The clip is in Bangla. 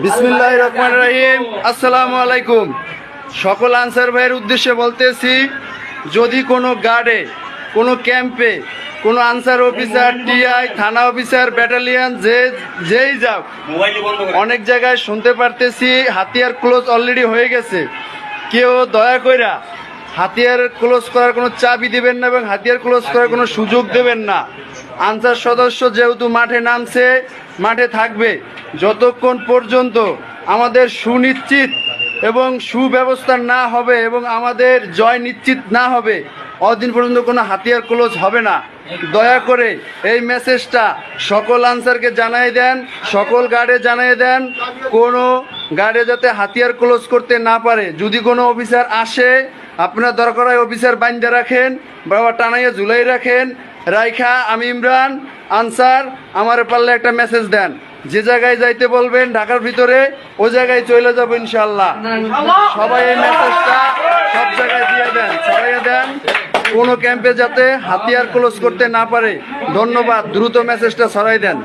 বিসমিল্লাহ রহমান রহিম। আসসালামু আলাইকুম। সকল আনসার ভাইয়ের উদ্দেশ্যে বলতেছি যদি কোনো গার্ডে কোনো ক্যাম্পে কোনো আনসার অফিসার টিআই থানা অফিসার ব্যাটালিয়ান যে যেই যাক অনেক জায়গায় শুনতে পারতেছি হাতিয়ার ক্লোজ অলরেডি হয়ে গেছে। কেউ দয়া কইরা হাতিয়ার ক্লোজ করার কোনো চাবি দিবেন না এবং হাতিয়ার ক্লোজ করার কোনো সুযোগ দেবেন না। আনসার সদস্য যেহেতু মাঠে নামছে, মাঠে থাকবে, যতক্ষণ পর্যন্ত আমাদের সুনিশ্চিত এবং সুব্যবস্থা না হবে এবং আমাদের জয় নিশ্চিত না হবে, অদিন পর্যন্ত কোনো হাতিয়ার ক্লোজ হবে না। দয়া করে এই মেসেজটা সকল আনসারকে জানাই দেন, সকল গার্ডে জানাই দেন, কোনো গার্ডে যাতে হাতিয়ার ক্লোজ করতে না পারে। যদি কোনো অফিসার আসে আপনার দরকার হয় অফিসার বাইন্দা রাখেন, বাবা টানাইয়া ঝুলাই রাখেন। রাইখা, আমি ইমরান, আনসার, আমার পারলে একটা মেসেজ দেন। যে জায়গায় যাইতে বলবেন, ঢাকার ভিতরে ওই জায়গায় চলে যাব ইনশাল্লাহ সবাই এই মেসেজটা সব জায়গায় দিয়ে দেন সবাই দেন। কোনো ক্যাম্পে যাতে হাতিয়ার ক্লোজ করতে না পারে। ধন্যবাদ, দ্রুত মেসেজটা ছড়াই দেন।